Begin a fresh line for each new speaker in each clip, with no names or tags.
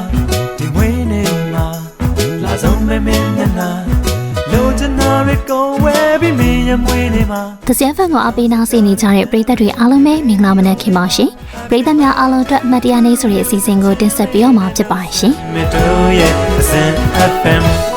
ပါဒီမွေးနေမှာလာဆုံးမဲမဲညနာလိုချင်တာတွေကိုဝဲပြီးမင်းရဲ့မွေးနေမှာ။
တစင်ဖန်ကိုအပေးနာစီနေကြတဲ့ပရိသတ်တွေအားလုံးပဲမင်္ဂလာမနက်ခင်ပါရှင်။ပရိသတ်များအားလုံးအတွက်အမှတ်တရနေ့ဆိုတဲ့အစီအစဉ်ကိုတင်ဆက်ပေးတော့မှာဖြစ်ပါရှင်
မတို့ရဲ့အစင် FM ။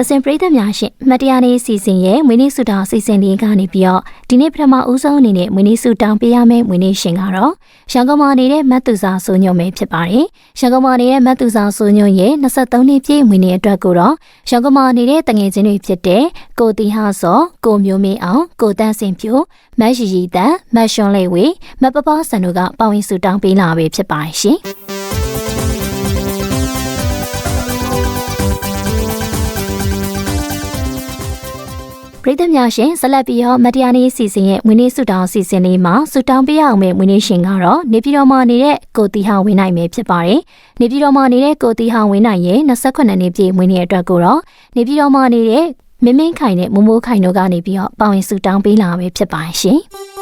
တစင်ပရိသတ်များရှင်အမှတ်တရနေ့အစီအစဉ်ရဲ့မွေးနေ့ဆုတောင်းအစီအစဉ်လေးကနေပြီးတော့ဒီနေ့ပထမဦးဆုံးအနေနဲ့မွေးနေ့ဆုတောင်းပေးရမယ့်မွေးနေ့ရှင်ကတော့ရန်ကုန်မှာနေတဲ့မတ်သူစာဆိုညုံပဲဖြစ်ပါတယ်။ရန်ကုန်မှာနေတဲ့မတ်သူစာဆိုညုံရဲ့23နှစ်ပြည့်မွေးနေ့အတွက်ကိုတော့ရန်ကုန်မှာနေတဲ့တငယ်ချင်းတွေဖြစ်တဲ့ကိုတီဟာစောကိုမျိုးမင်းအောင်ကိုတန်းစင်ဖြိုမတ်ရီရီတန်မတ်ရွှွန်လေးဝေမတ်ပပဆန်တို့ကပါဝင်ဆုတောင်းပေးလာပဲဖြစ်ပါတယ်ရှင်။ ပရိသတ်များရှင်ဆက်လက်ပြီးတော့မတရားနေစီစဉ်ရဲ့မွေးနေ့ဆုတောင်းစီစဉ်လေးမှာဆုတောင်းပေးရအောင်မယ့်မွေးနေ့ရှင်ကတော့နေပြည်တော်မှာနေတဲ့ကိုတီဟာဝင်းနိုင်ပဲဖြစ်ပါတယ်။နေပြည်တော်မှာနေတဲ့ကိုတီဟာဝင်းနိုင်ရဲ့28နှစ်ပြည့်မွေးနေ့အတွက်ကိုတော့နေပြည်တော်မှာနေတဲ့မင်းမင်းခိုင်နဲ့မမိုးခိုင်တို့ကနေပြီးတော့ပါဝင်ဆုတောင်းပေးလာပဲဖြစ်ပါရှင်။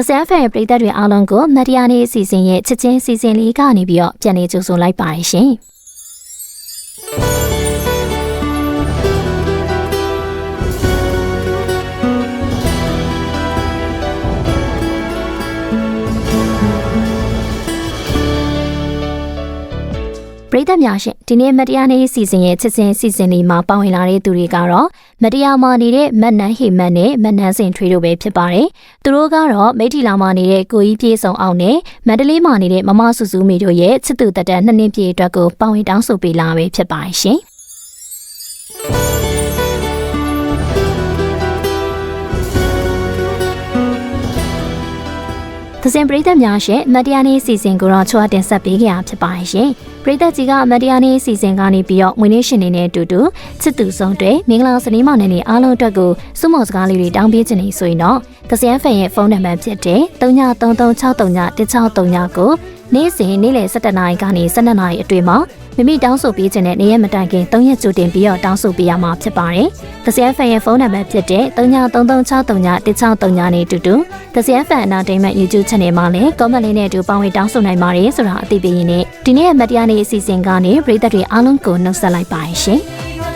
တဆန်ဖန်ရဲ့ပရိသတ်တွေအားလုံးကိုမတရားနေအစီအစဉ်ရဲ့ချစ်ချင်းစီစဉ်လေးကနေပြီးတော့ပြန်နေကြိုဆိုလိုက်ပါရရှင် ပရိသတ်များရှင်ဒီနေ့မတရားနေစီစဉ်ရဲ့ချစ်ချင်းစီစဉ်လေးမှာပါဝင်လာတဲ့သူတွေကတော့ မတရားမာနေတဲ့မတ်နန်းဟေမတ်နဲ့မတ်နန်းစင်ထွေးတို့ပဲဖြစ်ပါတယ်။သူတို့ကတော့မိထီလာမာနေတဲ့ကိုကြီးပြေဆောင်အောင်နဲ့မန္တလေးမာနေတဲ့မမဆူဆူမီတို့ရဲ့ချစ်သူတက်တဲ့နှစ်နှစ်ပြည့်အတွက်ကိုပါဝင်တောင်းဆိုပေးလာပဲဖြစ်ပါတယ်ရှင်။ သဇင်ပရိသတ်များရှင်မတရားနေစီစဉ်ကိုတော့ချွာတင်ဆက်ပေးကြရဖြစ်ပါရှင်ပရိသတ်ကြီးကမတရားနေစီစဉ်ကနေပြီးတော့ငွေနေရှင်နေနဲ့အတူတူချစ်သူဆုံးတွေမင်္ဂလာစနေမောင်နဲ့အားလုံးအတွက်ကိုစုမော်စကားလေးတွေတောင်းပေးခြင်းနေဆိုရင်တော့သဇင်ဖန်ရဲ့ဖုန်းနံပါတ်ဖြစ်တဲ့39336339ကို နေ့စဉ်နေ့လယ်7:00နာရီကနေ12:00နာရီအတွင်းမှာမိမိတောင်းဆိုပေးခြင်းနဲ့နေရက်မတိုင်ခင်3ရက်ကြိုတင်ပြီးတော့တောင်းဆိုပေးရမှာဖြစ်ပါတယ်။သဇင်ဖန်ရဲ့ဖုန်းနံပါတ်ဖြစ်တဲ့39336339နဲ့အတူတူ The CFN Entertainment YouTube Channel မှာလည်း comment လေးနဲ့အတူပေါင်းဝေးတောင်းဆိုနိုင်ပါတယ်ဆိုတာအသိပေးရင်းနဲ့ဒီနေ့ရဲ့မတရားနေအစီအစဉ်ကနေပရိသတ်တွေအားလုံးကိုနှုတ်ဆက်လိုက်ပါရှင်။